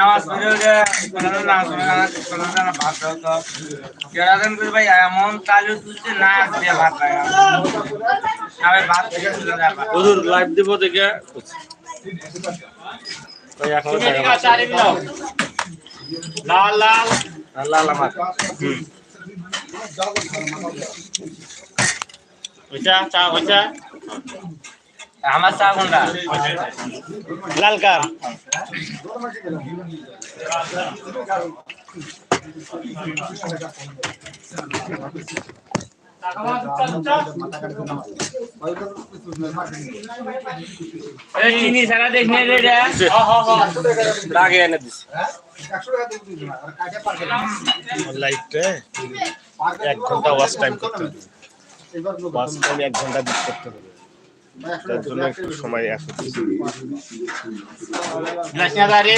নামাজ পড়ে ওঠে কোনোদিন নামাজ না ভাত হতো কেরাদিন করে ভাই এমন কাজু তুলছে না দিয়ে ভাত খায় আমি ভাত থেকে তুলে দেয় হুজুর লাইভ দিব দেখে। তো এখন লাল লাল। লাল আমার। ওইটা চা ওইটা। আমার চা কোনটা? লাল কার? এই চিনি ছাড়া দেখ রে এনে দিস এক ঘণ্টা ওয়াচ টাইম করতে হবে। টাইম এক ঘণ্টা করতে হবে। তার জন্য একটু সময় এখন লক্ষ্মীদারি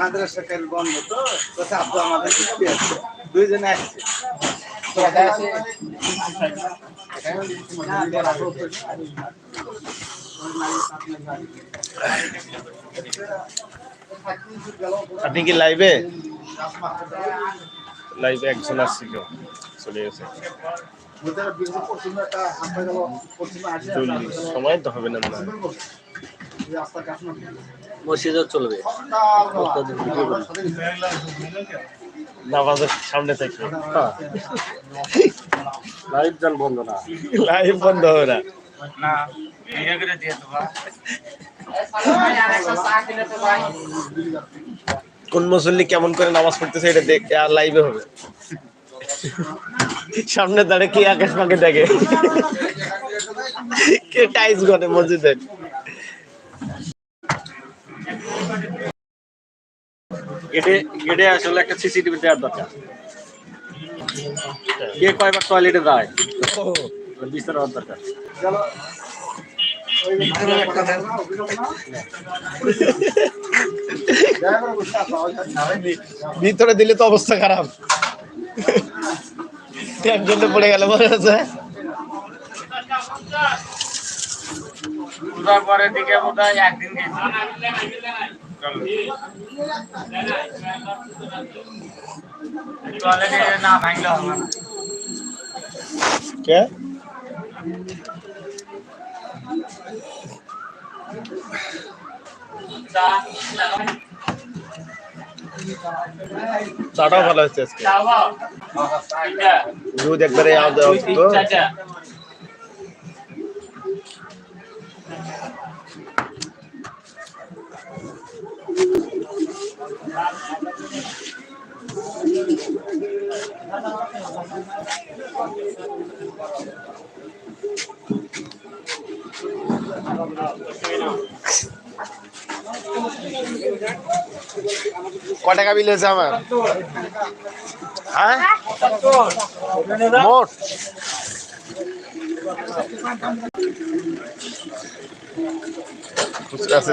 মাদ্রাসা কাল বন্ধ তো আমাদের ছুটি আছে। দুইজনে আসছে আপনি কি লাইভে লাইভে একজন আসছে কেউ? চলে গেছে। সময় তো হবে না মসজিদও চলবে। নামাজের সামনে থেকে। লাইভ যান বন্ধ না। লাইভ বন্ধ হবে না। না করে দিয়ে কোন মুসল্লি কেমন করে নামাজ পড়তেছে এটা দেখ আর লাইভে হবে। সামনে দাঁড়িয়ে কে আকাশ পাকে দেখে? কে টাইস করে মসজিদের? গেটে গেটে আসলে একটা সিসিটিভি দেওয়ার দরকার। কে কয়বার টয়লেটে যায়? বিচার হওয়ার দরকার। ভিতরে দিলে তো অবস্থা খারাপ। পড়ে গেল হচ্ছে পূজার পরের দিকে বোধ হয় একদিন গেছি টয়লেটে না ভাঙলে হবে না কে চাটাও ভালো হচ্ছে আজকে দুধ একবারে আওয়াজ দেওয়া ক টাকা বিল হয়েছে আমার? হ্যাঁ? মোট? খুচরা আছে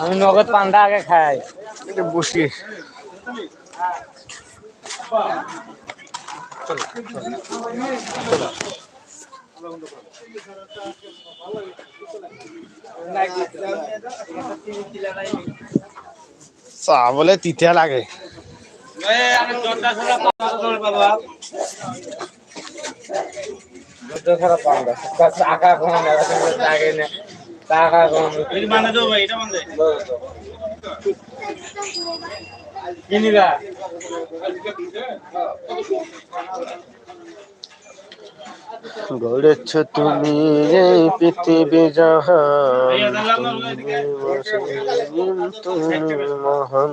আমি নগদ পান্ডা আগে খাই। এটা বসি চা বলে তিতিয়া লাগে। টাকা কম টাকা নে টাকা কম কিনিবা গড়েছ তুমি এই পৃথিবী জাহান তুমি মহান।